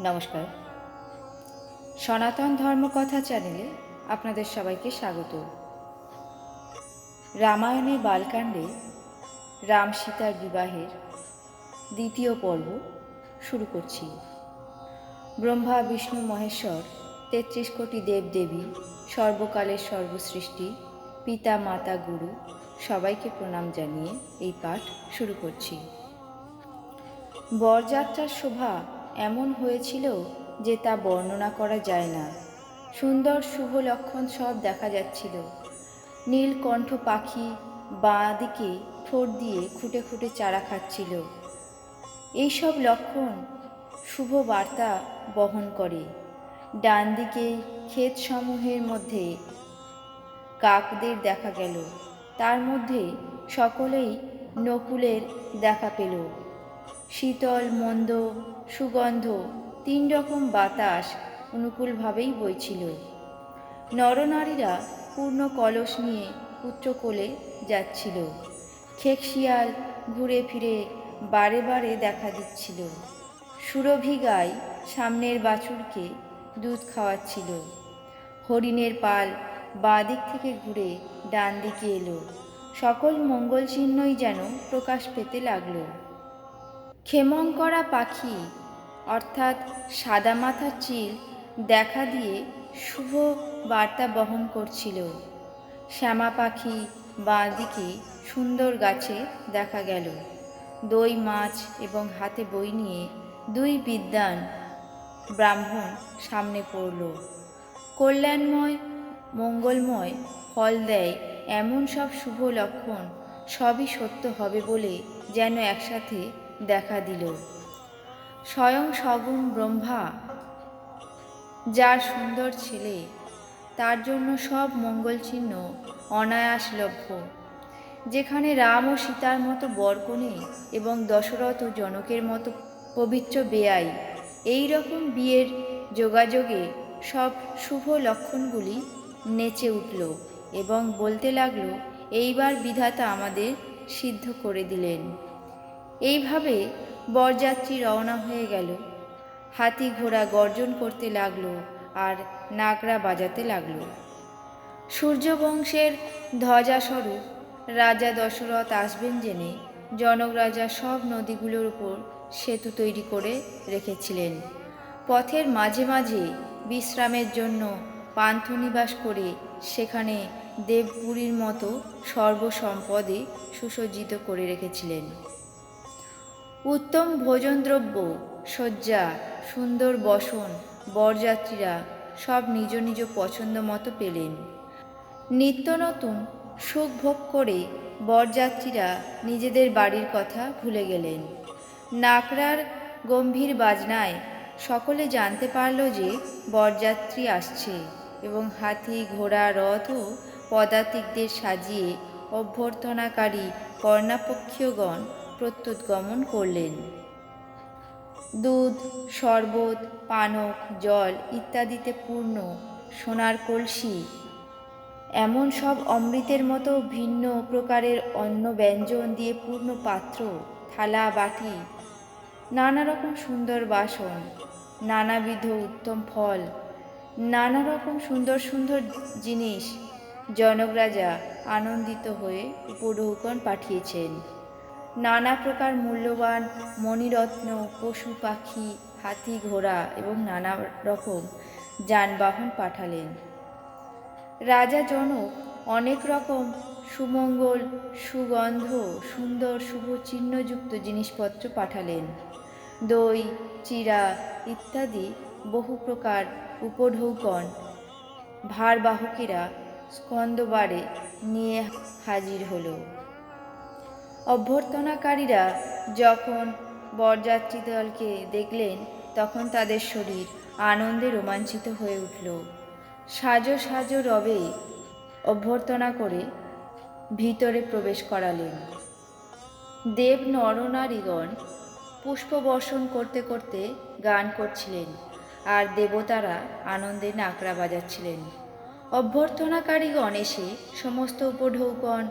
নমস্কার। সনাতন ধর্মকথা চ্যানেলে আপনাদের সবাইকে স্বাগত। রামায়ণে বালকাণ্ডে রাম সীতার বিবাহের দ্বিতীয় পর্ব শুরু করছি। ব্রহ্মা, বিষ্ণু, মহেশ্বর, তেত্রিশ কোটি দেবদেবী, সর্বকালের সর্বসৃষ্টি, পিতা, মাতা, গুরু সবাইকে প্রণাম জানিয়ে এই পাঠ শুরু করছি। বরযাত্রার শোভা এমন হয়েছিল যে তা বর্ণনা করা যায় না। সুন্দর শুভ লক্ষণ সব দেখা যাচ্ছিল। নীলকণ্ঠ পাখি বাঁ দিকে ঠোঁট দিয়ে খুঁটে খুঁটে চারা খাচ্ছিল। এইসব লক্ষণ শুভ বার্তা বহন করে। ডান দিকে ক্ষেতসমূহের মধ্যে কাকদের দেখা গেল। তার মধ্যে সকলেই নকুলের দেখা পেল। শীতল, মন্দ, সুগন্ধ, তিন রকম বাতাস অনুকূলভাবেই বইছিল। নরনারীরা পূর্ণ কলস নিয়ে পুত্রকোলে যাচ্ছিল। খেকশিয়াল ঘুরে ফিরে বারে বারে দেখা দিচ্ছিল। সুরভি গাই সামনের বাছুরকে দুধ খাওয়াচ্ছিল। হরিণের পাল বাঁ দিক থেকে ঘুরে ডান দিকে এলো। সকল মঙ্গল চিহ্নই যেন প্রকাশ পেতে লাগল। ক্ষেমঙ্করা পাখি, অর্থাৎ সাদামাথার চিল, দেখা দিয়ে শুভ বার্তা বহন করছিল। শ্যামা পাখি বাঁ দিকে সুন্দর গাছে দেখা গেল। দই, মাছ এবং হাতে বই নিয়ে দুই বিদ্যান ব্রাহ্মণ সামনে পড়ল। কল্যাণময়, মঙ্গলময় ফল দেয় এমন সব শুভ লক্ষণ সবই সত্য হবে বলে যেন একসাথে দেখা দিল। স্বয়ং সগুণ ব্রহ্মা, যার সুন্দর ছেলে, তার জন্য সব মঙ্গল চিহ্ন অনায়াস লভ্য যেখানে রাম ও সীতার মতো বরকনে এবং দশরথ ও জনকের মতো পবিত্র বেয়াই এই রকম বিয়ের যোগাযোগে সব শুভ লক্ষণগুলি নেচে উঠল এবং বলতে লাগল, এইবার বিধাতা আমাদের সিদ্ধ করে দিলেন। এইভাবে বরযাত্রী রওনা হয়ে গেল। হাতি ঘোড়া গর্জন করতে লাগল আর নাগরা বাজাতে লাগল। সূর্যবংশের ধ্বজাস্বরূপ রাজা দশরথ আসবেন জেনে জনক রাজা সব নদীগুলোর উপর সেতু তৈরি করে রেখেছিলেন। পথের মাঝে মাঝে বিশ্রামের জন্য পান্থনিবাস করে সেখানে দেবপুরীর মতো সর্বসম্পদে সুসজ্জিত করে রেখেছিলেন। উত্তম ভোজনদ্রব্য, শয্যা, সুন্দর বসন, বরযাত্রীরা সব নিজ নিজ পছন্দ মতো পেলেন। নিত্য নতুন সুখ ভোগ করে বরযাত্রীরা নিজেদের বাড়ির কথা ভুলে গেলেন। নাকড়ার গম্ভীর বাজনায় সকলে জানতে পারল যে বরযাত্রী আসছে এবং হাতি, ঘোড়া, রথ ও পদাতিকদের সাজিয়ে অভ্যর্থনাকারী কর্ণাপক্ষীয়গণ প্রত্যুৎগমন করলেন। দুধ, শরবত, পানক, জল ইত্যাদিতে পূর্ণ সোনার কলসি। এমন সব অমৃতের মতো ভিন্ন প্রকারের অন্ন ব্যঞ্জন দিয়ে পূর্ণ পাত্র, থালা, বাটি নানা রকম সুন্দর বাসন, নানাবিধ উত্তম ফল নানা রকম সুন্দর সুন্দর জিনিস জনক রাজা আনন্দিত হয়ে উপঢৌকন পাঠিয়েছেন। নানা প্রকার মূল্যবান মণিরত্ন, পশু পাখি, হাতি ঘোড়া এবং নানা রকম যানবাহন পাঠালেন। রাজা জনক অনেক রকম সুমঙ্গল, সুগন্ধ, সুন্দর শুভ চিহ্নযুক্ত জিনিসপত্র পাঠালেন। দই, চিরা ইত্যাদি বহু প্রকার উপঢৌকন ভারবাহকেরা স্কন্দবারে নিয়ে হাজির হলো। অভ্যর্থনাকারীরা যখন বরযাত্রী দলকে দেখলেন, তখন তাদের শরীর আনন্দে রোমাঞ্চিত হয়ে উঠল। সাজো সাজো রবে অভ্যর্থনা করে ভিতরে প্রবেশ করালেন। দেব নরনারীগণ পুষ্পবর্ষণ করতে করতে গান করছিলেন আর দেবতারা আনন্দে নাকড়া বাজাচ্ছিলেন। অভ্যর্থনাকারীগণ এসে সমস্ত উপঢৌকন,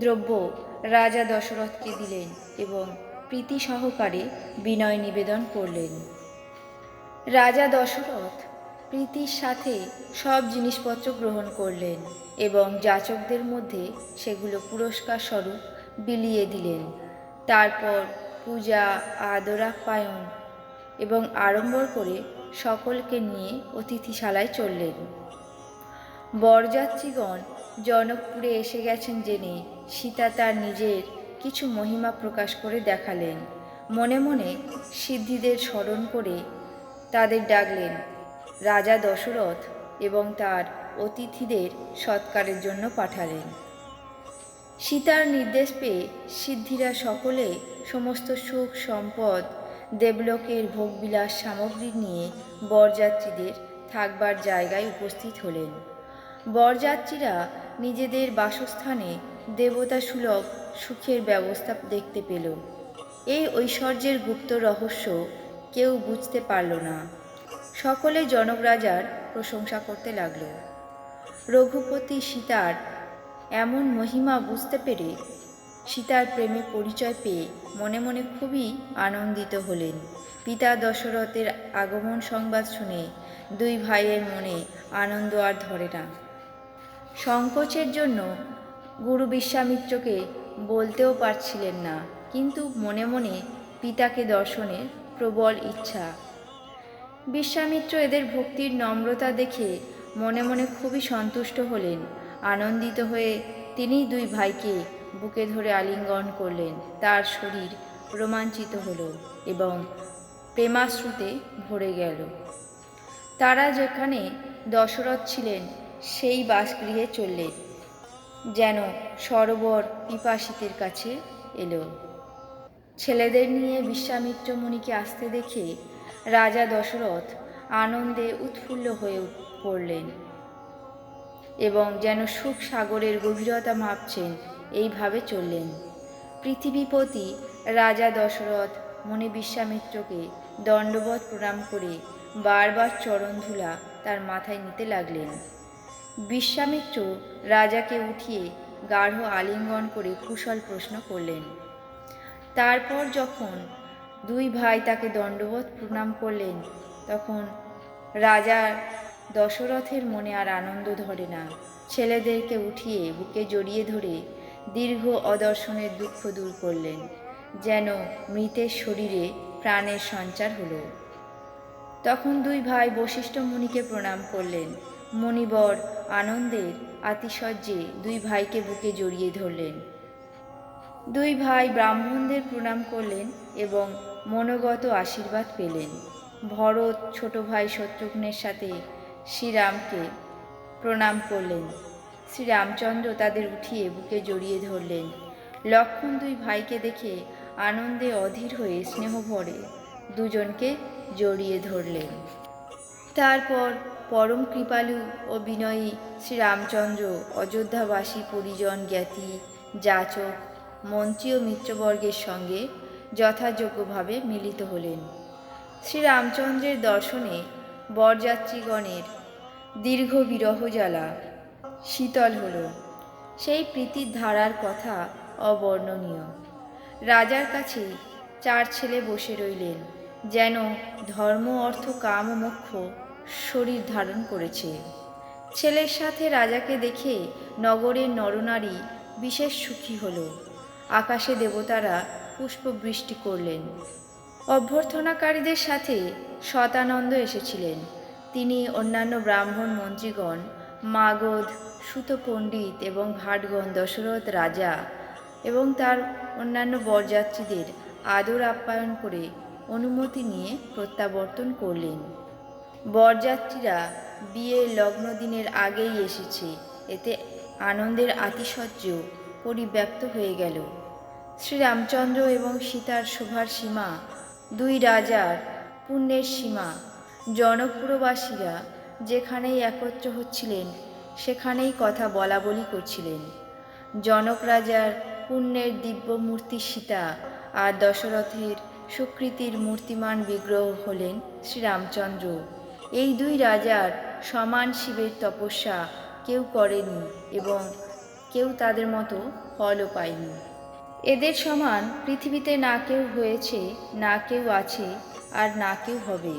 দ্রব্য রাজা দশরথকে দিলেন এবং প্রীতি সহকারে বিনয় নিবেদন করলেন। রাজা দশরথ প্রীতির সাথে সব জিনিসপত্র গ্রহণ করলেন এবং যাচকদের মধ্যে সেগুলো পুরস্কার স্বরূপ বিলিয়ে দিলেন। তারপর পূজা আদরাপ্যায়ন এবং আড়ম্বর করে সকলকে নিয়ে অতিথিশালায় চললেন। বরযাত্রীগণ জনকপুরে এসে গেছেন জেনে সীতা তার নিজের কিছু মহিমা প্রকাশ করে দেখালেন। মনে মনে সিদ্ধিদের স্মরণ করে তাদের ডাকলেন, রাজা দশরথ এবং তার অতিথিদের সৎকারের জন্য পাঠালেন। সীতার নির্দেশ পেয়ে সিদ্ধিরা সকলে সমস্ত সুখ সম্পদ, দেবলোকের ভোগবিলাস সামগ্রী নিয়ে বরযাত্রীদের থাকবার জায়গায় উপস্থিত হলেন। বরযাত্রীরা নিজেদের বাসস্থানে দেবতা সুলভ সুখের ব্যবস্থা দেখতে পেল। এই ঐশ্বর্যের গুপ্ত রহস্য কেউ বুঝতে পারল না। সকলে জনক রাজার প্রশংসা করতে লাগল। রঘুপতি সীতার এমন মহিমা বুঝতে পেরে সীতার প্রেমে পরিচয় পেয়ে মনে মনে খুবই আনন্দিত হলেন। পিতা দশরথের আগমন সংবাদ শুনে দুই ভাইয়ের মনে আনন্দ আর ধরে না। সংকোচের জন্য গুরু বিশ্বামিত্রকে বলতেও পারছিলেন না, কিন্তু মনে মনে পিতাকে দর্শনের প্রবল ইচ্ছা। বিশ্বামিত্র এদের ভক্তির নম্রতা দেখে মনে মনে খুবই সন্তুষ্ট হলেন। আনন্দিত হয়ে তিনি দুই ভাইকে বুকে ধরে আলিঙ্গন করলেন। তার শরীর রোমাঞ্চিত হলো এবং প্রেমাশ্রুতে ভরে গেল। তারা যেখানে দশরথ ছিলেন সেই বাসগৃহে চললেন যেন সরোবর পিপাসিতের কাছে এলো। ছেলেদের নিয়ে বিশ্বামিত্র মুনিকে আসতে দেখে রাজা দশরথ আনন্দে উৎফুল্ল হয়ে পড়লেন এবং যেন সুখ সাগরের গভীরতা মাপছেন এইভাবে চললেন। পৃথিবীপতি রাজা দশরথ মনে বিশ্বামিত্রকে দণ্ডবধ প্রণাম করে বারবার চরণধুলা তার মাথায় নিতে লাগলেন। বিশ্বামিত্র রাজাকে উঠিয়ে গাঢ় আলিঙ্গন করে কুশল প্রশ্ন করলেন। তারপর যখন দুই ভাই তাকে দণ্ডবত প্রণাম করলেন, তখন রাজার দশরথের মনে আর আনন্দ ধরে না। ছেলেদেরকে উঠিয়ে বুকে জড়িয়ে ধরে দীর্ঘ অদর্শনের দুঃখ দূর করলেন, যেন মৃতের শরীরে প্রাণের সঞ্চার হলো। তখন দুই ভাই বশিষ্ঠ মুনিকে প্রণাম করলেন মণিবর আনন্দের আতিশয্যে দুই ভাইকে বুকে জড়িয়ে ধরলেন। দুই ভাই ব্রাহ্মণদের প্রণাম করলেন এবং মনোগত আশীর্বাদ পেলেন। ভরত ছোট ভাই শত্রুঘ্নের সাথে শ্রীরামকে প্রণাম করলেন। শ্রীরামচন্দ্র তাদের উঠিয়ে বুকে জড়িয়ে ধরলেন। লক্ষণ দুই ভাইকে দেখে আনন্দে অধীর হয়ে স্নেহ ভরে দুজনকে জড়িয়ে ধরলেন। তারপর পরম কৃপালু ও বিনয়ী শ্রীরামচন্দ্র অযোধ্যাবাসী পরিজন জ্ঞাতি, যাচক, মন্ত্রী ও মিত্রবর্গের সঙ্গে যথাযোগ্যভাবে মিলিত হলেন। শ্রীরামচন্দ্রের দর্শনে বরযাত্রীগণের দীর্ঘ বিরহ জ্বালা শীতল হল। সেই প্রীতির ধারার কথা অবর্ণনীয়। রাজার কাছে চার ছেলে বসে রইলেন, যেন ধর্ম, অর্থ, কাম ও মোক্ষ শরীর ধারণ করেছে। ছেলের সাথে রাজাকে দেখে নগরের নরনারী বিশেষ সুখী হল। আকাশে দেবতারা পুষ্পবৃষ্টি করলেন। অভ্যর্থনাকারীদের সাথে শতানন্দ এসেছিলেন। তিনি অন্যান্য ব্রাহ্মণ মন্ত্রীগণ, মাগধ, সুত পণ্ডিত এবং ভাটগণ দশরথ রাজা এবং তার অন্যান্য বরযাত্রীদের আদর আপ্যায়ন করে অনুমতি নিয়ে প্রত্যাবর্তন করলেন। বরযাত্রীরা বিয়ের লগ্ন দিনের আগেই এসেছে। এতে আনন্দের আতিশয্য পরিব্যাপ্ত হয়ে গেল। শ্রীরামচন্দ্র এবং সীতার শোভার সীমা, দুই রাজার পুণ্যের সীমা জনপুরবাসীরা যেখানেই একত্র হচ্ছিলেন, সেখানেই কথা বলা বলি করছিলেন। জনক রাজার পুণ্যের দিব্য মূর্তি সীতা আর দশরথের সুকৃতির মূর্তিমান বিগ্রহ হলেন শ্রীরামচন্দ্র। এই দুই রাজার সমান শিবের তপস্যা কেউ করেনি এবং কেউ তাদের মতো ফলও পায়নি। এদের সমান পৃথিবীতে না কেউ হয়েছে, না কেউ আছে আর না কেউ হবে।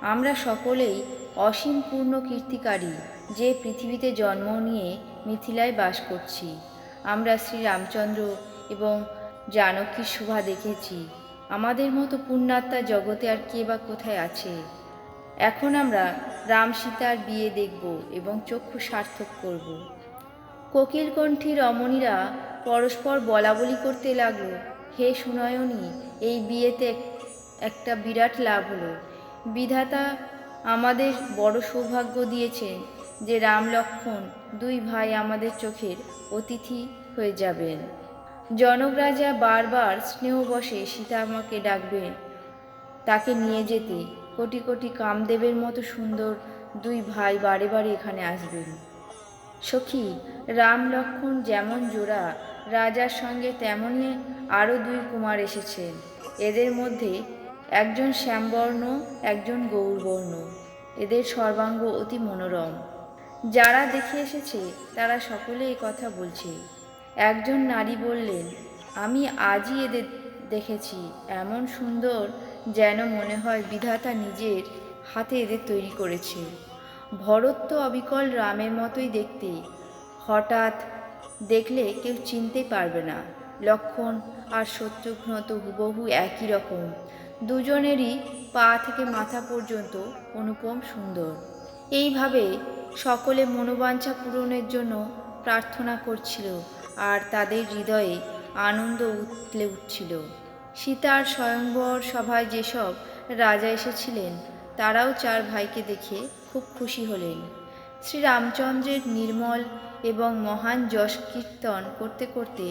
আমরা সকলেই অসীম পূর্ণ কীর্তিকারী যে পৃথিবীতে জন্ম নিয়ে মিথিলায় বাস করছি। আমরা শ্রী রামচন্দ্র এবং জানকীর শোভা দেখেছি। আমাদের মতো পুণ্যাত্মা জগতে আর কে বা কোথায় আছে? এখন আমরা রাম সীতার বিয়ে দেখব এবং চক্ষু সার্থক করব। কোকিলকণ্ঠী রমণীরা পরস্পর বলাবলি করতে লাগল, হে সুনয়নী, এই বিয়েতে একটা বিরাট লাভ হলো। বিধাতা আমাদের বড় সৌভাগ্য দিয়েছেন যে রাম লক্ষ্মণ দুই ভাই আমাদের চোখের অতিথি হয়ে যাবেন। জনক রাজা বারবার স্নেহবশে সীতা আমাকে ডাকবেন, তাকে নিয়ে যেতে। কোটি কোটি কামদেবের মতো সুন্দর দুই ভাই বারে বারে এখানে আসবেন। সখী, রাম লক্ষ্মণ যেমন জোড়া, রাজার সঙ্গে তেমনই আরও দুই কুমার এসেছেন এদের মধ্যে একজন শ্যামবর্ণ, একজন গৌরবর্ণ। এদের সর্বাঙ্গ অতি মনোরম। যারা দেখে এসেছে, তারা সকলে এই কথা বলছে। একজন নারী বললেন, আমি আজই এদের দেখেছি, এমন সুন্দর যেন মনে হয় বিধাতা নিজের হাতে এদের তৈরি করেছে। ভরত তো অবিকল রামের মতোই দেখতে। হঠাৎ দেখলে কেউ চিনতে পারবে না। লক্ষণ আর শত্রুঘ্ন তো হুবহু একই রকম। দুজনেরই পা থেকে মাথা পর্যন্ত অনুপম সুন্দর। এইভাবে সকলে মনোবাঞ্ছা পূরণের জন্য প্রার্থনা করছিল আর তাদের হৃদয়ে আনন্দ উতলে উঠছিল। সীতার স্বয়ংবর সভায় যেসব রাজা এসেছিলেন, তারাও চার ভাইকে দেখে খুব খুশি হলেন। শ্রী রামচন্দ্রের নির্মল এবং মহান যশ কীর্তন করতে করতে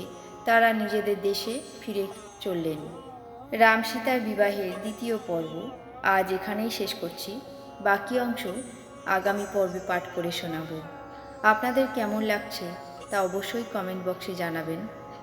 তারা নিজেদের দেশে ফিরে চললেন। রাম সীতার বিবাহের দ্বিতীয় পর্ব আজ এখানেই শেষ করছি। বাকি অংশ আগামী পর্বে পাঠ করে শোনাবো। আপনাদের কেমন লাগছে তা অবশ্যই কমেন্ট বক্সে জানাবেন।